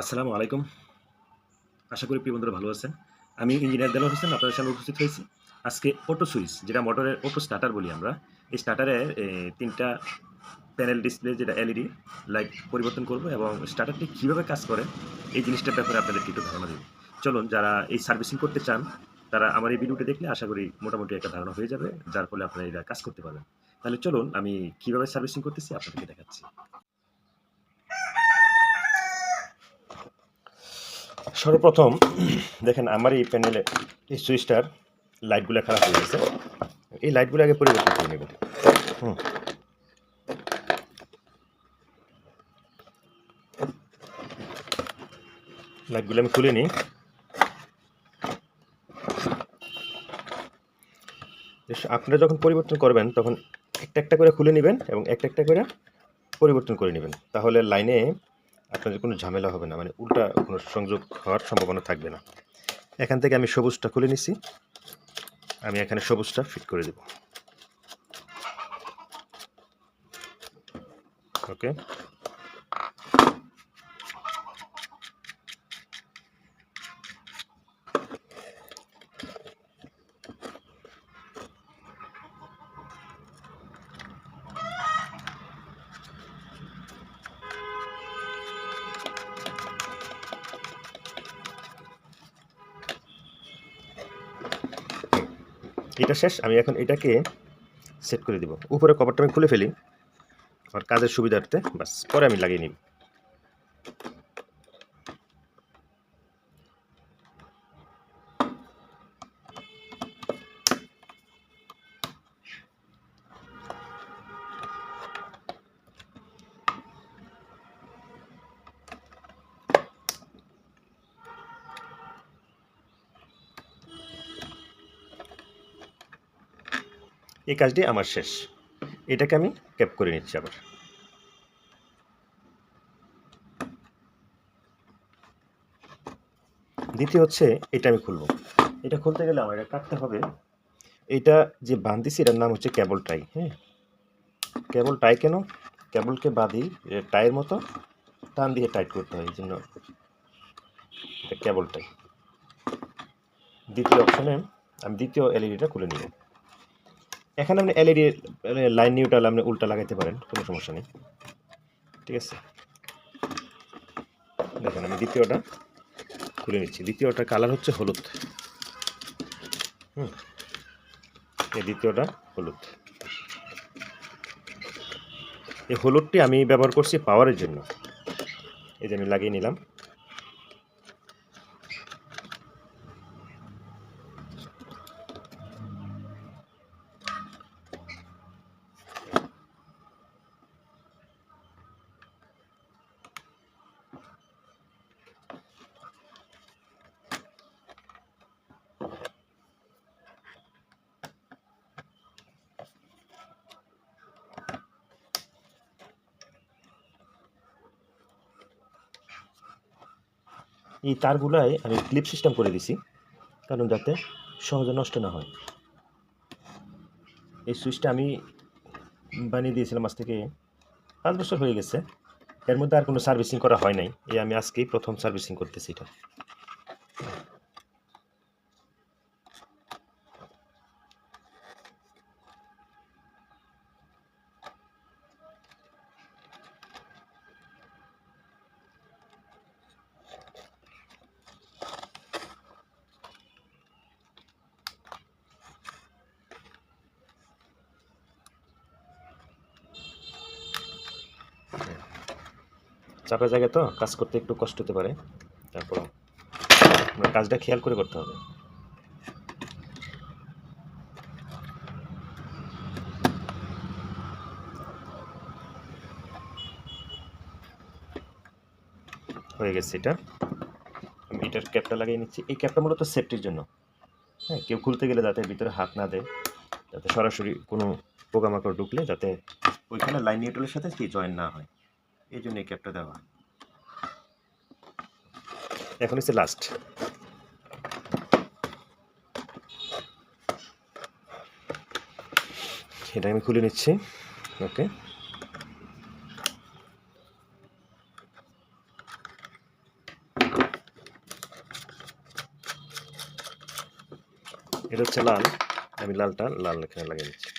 আসসালামু আলাইকুম। আশা করি প্রিয় বন্ধুরা ভালো আছেন। আমি ইঞ্জিনিয়ার দেলোয়ার হোসেন, আপনাদের সামনে উপস্থিত হয়েছি। আজকে অটো সুইচ, যেটা মোটরের অটো স্টার্টার বলি আমরা, এই স্টার্টারের তিনটা প্যানেল ডিসপ্লে, যেটা এলইডি, লাইট পরিবর্তন করব এবং স্টার্টারটি কীভাবে কাজ করে, এই জিনিসটার ব্যাপারে আপনাদেরকে একটু ধারণা দেব। চলুন, যারা এই সার্ভিসিং করতে চান, তারা আমার এই ভিডিওটি দেখলে আশা করি মোটামুটি একটা ধারণা হয়ে যাবে, যার ফলে আপনারা এটা কাজ করতে পারবেন। তাহলে চলুন, আমি কীভাবে সার্ভিসিং করতেছি আপনাদেরকে দেখাচ্ছি। সর্বপ্রথম, দেখেন আমার এই প্যানেলে এই সুইচটার লাইটগুলো খারাপ হয়ে গেছে। এই লাইটগুলো আগে পরিবর্তন করে নেব। হুম। লাইটগুলো আমি খুলে নিই। আপনারা যখন পরিবর্তন করবেন, তখন একটা একটা করে খুলে নেবেন এবং একটা একটা করে পরিবর্তন করে নেবেন। তাহলে লাইনে আপনাদের কোনো ঝামেলা হবে না মানে উল্টা কোনো সংযোগ হওয়ার সম্ভাবনা থাকবে না। এখান থেকে আমি সবুজটা খুলে নিছি। আমি এখানে সবুজটা ফিট করে দেব। ওকে। এটা শেষ, আমি এখন এটাকে সেট করে দিব। উপরে কভারটা আমি খুলে ফেলি, আমার কাজের সুবিধার্থে বাস পরে আমি লাগিয়ে নিব। এই কাজটি আমার শেষ। এটাকে আমি ক্যাপ করে নিচ্ছি আবার। দ্বিতীয় হচ্ছে এটা আমি খুলবো। এটা খুলতে গেলে আমার এটা কাটতে হবে। এটা যে বান্ধিছি এটার নাম হচ্ছে কেবল টাই হ্যাঁ? কেবল টাই কেন? কেবলকে বাঁধি টাইয়ের মতো টান দিয়ে টাইট করতে হয়, এই জন্য এটা কেবল টাই। দ্বিতীয় অপশনে আমি দ্বিতীয় এলইডিটা খুলে নিব। এখানে আপনি এলইডি লাইন নিউট্রাল আপনি উল্টা লাগাইতে পারেন, কোনো সমস্যা নেই। ঠিক আছে? দেখেন আমি দ্বিতীয়টা খুলে নিচ্ছি। দ্বিতীয়টার কালার হচ্ছে হলুদ। হুম, এই দ্বিতীয়টা হলুদ। এই হলুদটি আমি ব্যবহার করছি পাওয়ারের জন্য। এই যে আমি লাগিয়ে নিলাম। এই তারগুলাই আমি ক্লিপ সিস্টেম করে দিছি, কারণ যাতে সহজে নষ্ট না হয়। এই সুইচটা আমি বানিয়ে দিয়েছিলাম আজ থেকে পাঁচ বছর হয়ে গেছে। এর মধ্যে আর কোনো সার্ভিসিং করা হয় নাই। এই আমি আজকেই প্রথম সার্ভিসিং করতেছি এটা। চাপা জায়গায় তো কাজ করতে একটু কষ্ট হতে পারে। তারপর আমরা কাজটা খেয়াল করে করতে হবে। হয়ে গেছে এটা। আমি এটার ক্যাপটা লাগিয়ে নিচ্ছি। এই ক্যাপটা মূলত সেফটির জন্য। হ্যাঁ কেউ খুলতে গেলে যাতে ভিতরে হাত না দেয়, যাতে সরাসরি কোনো পোকামাকড় ঢুকলে যাতে ওইখানে লাইন নিউট্রালের সাথে কি জয়েন না হয়। এই জন্য এই ক্যাপটা দেওয়া। এখন হচ্ছে লাস্ট এটা আমি খুলে নিচ্ছি। ওকে এটা হচ্ছে লাল। আমি লালটা লাল এখানে লাগিয়ে দিচ্ছি।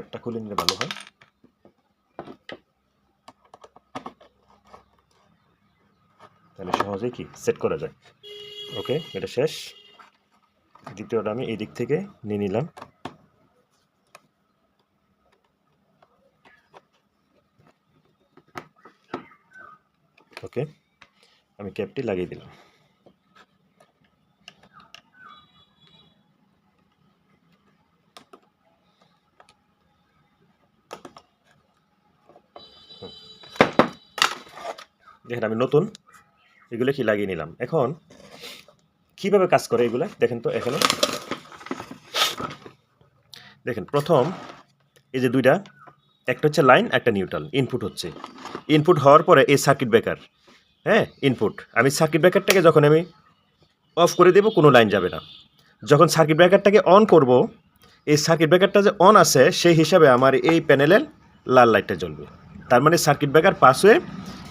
ক্যাপটা খুলে নিলে ভালো হয়। তাহলে সহজেই কি? সেট করা যায় ওকে এটা শেষ। দ্বিতীয়টা আমি এই দিক থেকে নিয়ে নিলাম। ওকে আমি ক্যাপটি লাগিয়ে দিলাম। দেখেন আমি নতুন, এগুলো কি লাগিয়ে নিলাম? এখন কীভাবে কাজ করে এগুলো? দেখেন তো এখানে। দেখেন, প্রথম এই যে দুইটা, একটা হচ্ছে লাইন, একটা নিউট্রাল, ইনপুট হচ্ছে। ইনপুট হওয়ার পরে এই সার্কিট ব্রেকার হ্যাঁ ইনপুট। আমি সার্কিট ব্রেকারটাকে যখন আমি অফ করে দেব, কোনো লাইন যাবে না। যখন সার্কিট ব্রেকারটাকে অন করব, এই সার্কিট ব্রেকারটা যে অন আছে, সেই হিসাবে আমার এই প্যানেলের লাল লাইটটা জ্বলবে। তার মানে সার্কিট ব্রেকার হয়ে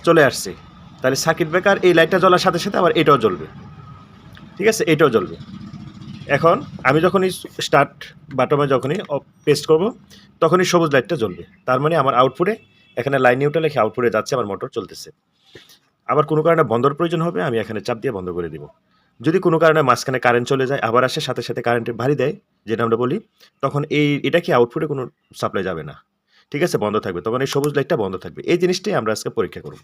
চলে আসছে। তাহলে সার্কিট ব্রেকার এই লাইটটা জ্বলার সাথে সাথে আবার এটাও জ্বলবে। ঠিক আছে? এটাও জ্বলবে। এখন আমি যখনই স্টার্ট বাটমে যখনই পেস্ট করব, তখনই সবুজ লাইটটা জ্বলবে। তার মানে আমার আউটপুটে এখানে লাইন নিউটা লেখে আউটপুটে যাচ্ছে, আমার মোটর চলতেছে। আবার কোনো কারণে বন্ধর প্রয়োজন হবে, আমি এখানে চাপ দিয়ে বন্ধ করে দিব। যদি কোনো কারণে মাঝখানে কারেন্ট চলে যায়, আবার আসে, সাথে সাথে কারেন্টের ভারী দেয়, যেটা আমরা বলি, তখন এই, এটা কি আউটপুটে কোনো সাপ্লাই যাবে না। ঠিক আছে, বন্ধ থাকবে। তখন এই সবুজ লাইটটা বন্ধ থাকবে। এই জিনিসটাই আমরা আজকে পরীক্ষা করব।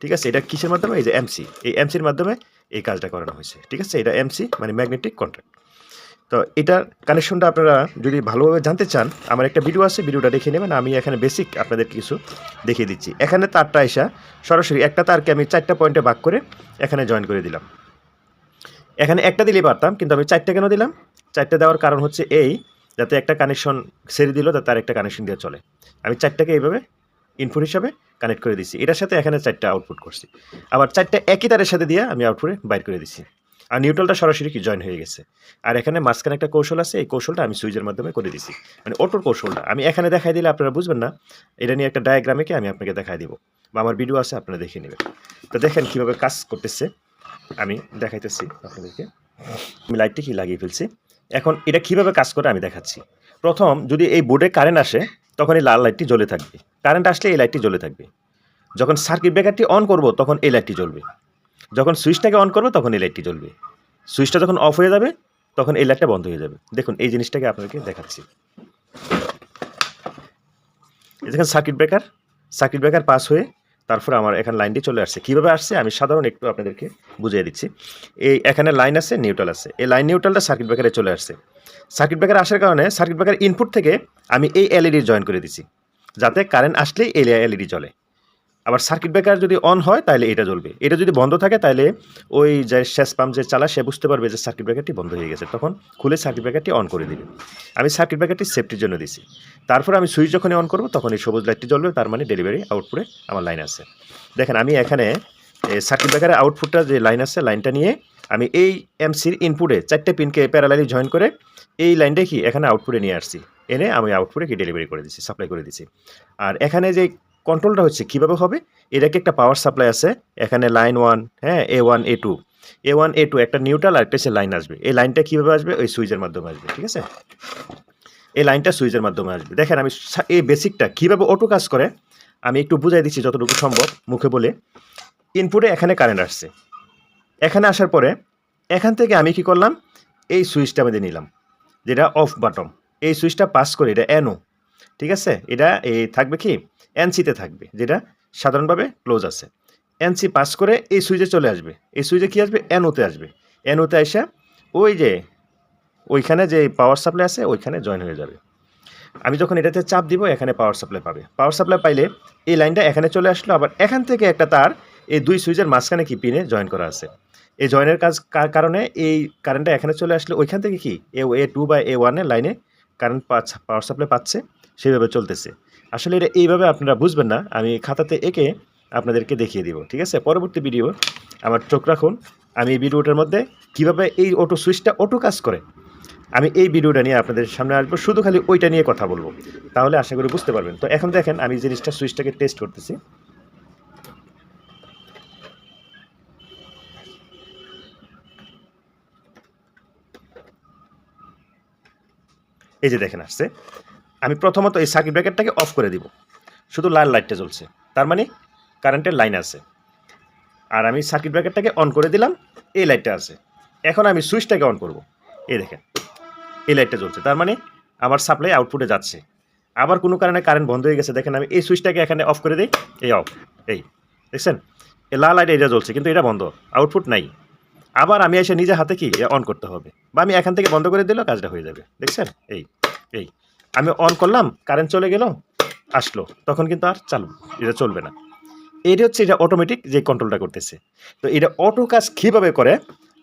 ঠিক আছে, এটা কিসের মাধ্যমে? এই যে এমসি এই এমসির মাধ্যমে এই কাজটা করানো হয়েছে। ঠিক আছে, এটা এমসি মানে ম্যাগনেটিক কন্ট্রাক্ট তো এটার কানেকশনটা আপনারা যদি ভালোভাবে জানতে চান, আমার একটা ভিডিও আছে ভিডিওটা দেখে নেবেন। আমি এখানে বেসিক আপনাদের কিছু দেখিয়ে দিচ্ছি। এখানে তারটা এসা সরাসরি একটা তারকে আমি চারটা পয়েন্টে ভাগ করে এখানে জয়েন করে দিলাম। এখানে একটা দিলেই পারতাম, কিন্তু আমি চারটা কেন দিলাম? চারটা দেওয়ার কারণ হচ্ছে এই যাতে একটা কানেকশন ছেড়ে দিল তাতে তার একটা কানেকশন দিয়ে চলে। আমি চারটাকে এইভাবে ইনপুট হিসাবে কানেক্ট করে দিছি। এটার সাথে এখানে চারটা আউটপুট করছি। আবার চারটা একই তারের সাথে দিয়ে আমি আউটপুটে বাইর করে দিছি। আর নিউট্রালটা সরাসরি কি জয়েন হয়ে গেছে। আর এখানে মাঝখানে একটা কৌশল আছে, এই কৌশলটা আমি সুইচের মাধ্যমে করে দিছি। মানে অটোর কৌশলটা। আমি এখানে দেখাই দিলে আপনারা বুঝবেন না। এটা নিয়ে একটা ডায়াগ্রামে কি আমি আপনাকে দেখাই দিব। বা আমার ভিডিও আছে, আপনারা দেখে নেবেন। তো দেখেন কীভাবে কাজ করতেছে। আমি দেখাইতেছি আপনাদেরকে। আমি লাইটটি কি লাগিয়ে ফেলছি? এখন এটা কীভাবে কাজ করে আমি দেখাচ্ছি। প্রথম, যদি এই বোর্ডে কারেন্ট আসে, তখন এই লাল লাইটটি জ্বলে থাকবে। কারেন্ট আসলে এই লাইটটি জ্বলে থাকবে। যখন সার্কিট ব্রেকারটি অন করব, তখন এই লাইটটি জ্বলবে। যখন সুইচটাকে অন করব, তখন এই লাইটটি জ্বলবে। সুইচটা যখন অফ হয়ে যাবে, তখন এই লাইটটা বন্ধ হয়ে যাবে। দেখুন, এই জিনিসটাকে আপনাকে দেখাচ্ছি। দেখেন circuit breaker circuit breaker pass হয়ে তারপর আমার এখানে লাইনটি চলে আসছে। কীভাবে আসছে? আমি সাধারণ একটু আপনাদেরকে বুঝিয়ে দিচ্ছি। এই এখানে লাইন আছে নিউট্রাল আছে। এই লাইন নিউট্রালটা সার্কিট ব্রেকারে চলে আসছে। সার্কিট ব্রেকার আসার কারণে সার্কিট ব্রেকার ইনপুট থেকে আমি এই এলইডি জয়েন করে দিচ্ছি। যাতে কারেন্ট আসলেই এই এলইডি জ্বলে। আবার সার্কিট ব্রেকার যদি অন হয় তাহলে এটা জ্বলবে। এটা যদি বন্ধ থাকে তাহলে ওই যে শেষ পাম্প যে চালা, সে বুঝতে পারবে যে সার্কিট ব্রেকারটি বন্ধ হয়ে গেছে। তখন খুলে সার্কিট ব্রেকারটি অন করে দিবে। আমি সার্কিট ব্রেকারটি সেফটির জন্য দিছি। তারপর আমি সুইচ যখনই অন করব তখন এই সবুজ লাইটটি জ্বলবে, তার মানে ডেলিভারি আউটপুটে আমার লাইন আছে দেখেন, আমি এখানে সার্কিট ব্রেকারের আউটপুটটা যে লাইন আছে লাইনটা নিয়ে আমি এই এমসির ইনপুটে চারটে পিনকে প্যারালালি জয়েন করে এই লাইনটা কি, এখানে আউটপুটে নিয়ে আসছি। এনে আমি আউটপুটে কি ডেলিভারি করে দিচ্ছি সাপ্লাই করে দিচ্ছি আর এখানে যে কন্ট্রোলটা হচ্ছে কীভাবে হবে? এটাকে একটা পাওয়ার সাপ্লাই আছে, এখানে লাইন ওয়ান হ্যাঁ A one A two A one A two একটা নিউট্রাল আর একটা হচ্ছে লাইন আসবে। এই লাইনটা কীভাবে আসবে? ওই সুইচের মাধ্যমে আসবে, ঠিক আছে? এই লাইনটা সুইচের মাধ্যমে আসবে। দেখেন আমি এই বেসিকটা কীভাবে অটো কাজ করে? আমি একটু বুঝাই দিচ্ছি যতটুকু সম্ভব, মুখে বলে। ইনপুটে এখানে কারেন্ট আসছে। এখানে আসার পরে, এখান থেকে আমি কি করলাম? এই সুইচটা আমাদের নিলাম, যেটা অফ বাটম এই সুইচটা পাস করে, এটা এনও ঠিক আছে? এটা এই থাকবে কি? এনসিতে থাকবে, যেটা সাধারণভাবে ক্লোজ আছে। এনসি পাস করে এই সুইচে চলে আসবে। এই সুইচে কি আসবে? এনওতে আসবে। এনওতে এসে ওই যে, ওইখানে যে পাওয়ার সাপ্লাই আছে, ওইখানে জয়েন হয়ে যাবে। আমি যখন এটাতে চাপ দিব, এখানে পাওয়ার সাপ্লাই পাবে। পাওয়ার সাপ্লাই পাইলে এই লাইনটা এখানে চলে আসলো, আবার এখান থেকে একটা তার এই দুই সুইচের মাঝখানে কি পিনে জয়েন করা আছে। এই জয়েনের কাজ কার কারণে এই কারেন্টটা এখানে চলে আসলে, ওইখান থেকে কি? এ এ টু বা এ ওয়ানের লাইনে কারেন্ট পাওয়ার সাপ্লাই পাচ্ছে, সেইভাবে চলতেছে। আসলে এটা এইভাবে আপনারা বুঝবেন না, আমি খাতাতে এঁকে আপনাদেরকে দেখিয়ে দিব, ঠিক আছে? পরবর্তী ভিডিও আমার চোখ রাখুন, আমি এই ভিডিওটার মধ্যে কীভাবে এই অটো সুইচটা অটো কাজ করে, আমি এই ভিডিওটা নিয়ে আপনাদের সামনে আসব, শুধু খালি ওইটা নিয়ে কথা বলব, তাহলে আশা করি বুঝতে পারবেন। তো এখন দেখেন, আমি জিনিসটা সুইচটাকে টেস্ট করতেছি। এই যে দেখেন, আসছে। আমি প্রথমত এই সার্কিট ব্রেকারটাকে অফ করে দিব। শুধু লাল লাইটটা জ্বলছে। তার মানে কারেন্টের লাইন আছে। আর আমি সার্কিট ব্রেকারটাকে অন করে দিলাম, এই লাইটটা আছে। এখন আমি সুইচটাকে অন করব। এই দেখেন, এই লাইটটা জ্বলছে। তার মানে আমার সাপ্লাই আউটপুটে যাচ্ছে। আবার কোনো কারণে কারেন্ট বন্ধ হয়ে গেছে। দেখেন আমি এই সুইচটাকে এখানে অফ করে দিই, এই অফ এই। দেখছেন? এই লাল লাইট এটা জ্বলছে, কিন্তু এটা বন্ধ। আউটপুট নাই। আবার আমি এসে নিজে হাতে কি? অন করতে হবে। বা আমি এখান থেকে বন্ধ করে দিলেও কাজটা হয়ে যাবে। দেখছেন? এই এই। আমি অন করলাম কারেন্ট চলে গেল, আসলো। তখন কিন্তু আর চালু, এটা চলবে না। এটা হচ্ছে, এটা অটোমেটিক যে কন্ট্রোলটা করতেছে। তো এটা অটো কাজ কীভাবে করে,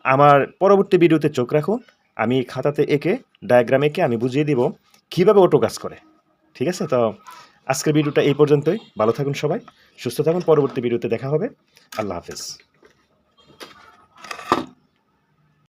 আমার পরবর্তী ভিডিওতে চোখ রাখুন। আমি খাতাতে এঁকে ডায়াগ্রাম এঁকে আমি বুঝিয়ে দিব কীভাবে অটো কাজ করে। ঠিক আছে? তো আজকের ভিডিওটা এই পর্যন্তই। ভালো থাকুন সবাই, সুস্থ থাকুন। পরবর্তী ভিডিওতে দেখা হবে। আল্লাহ হাফেজ।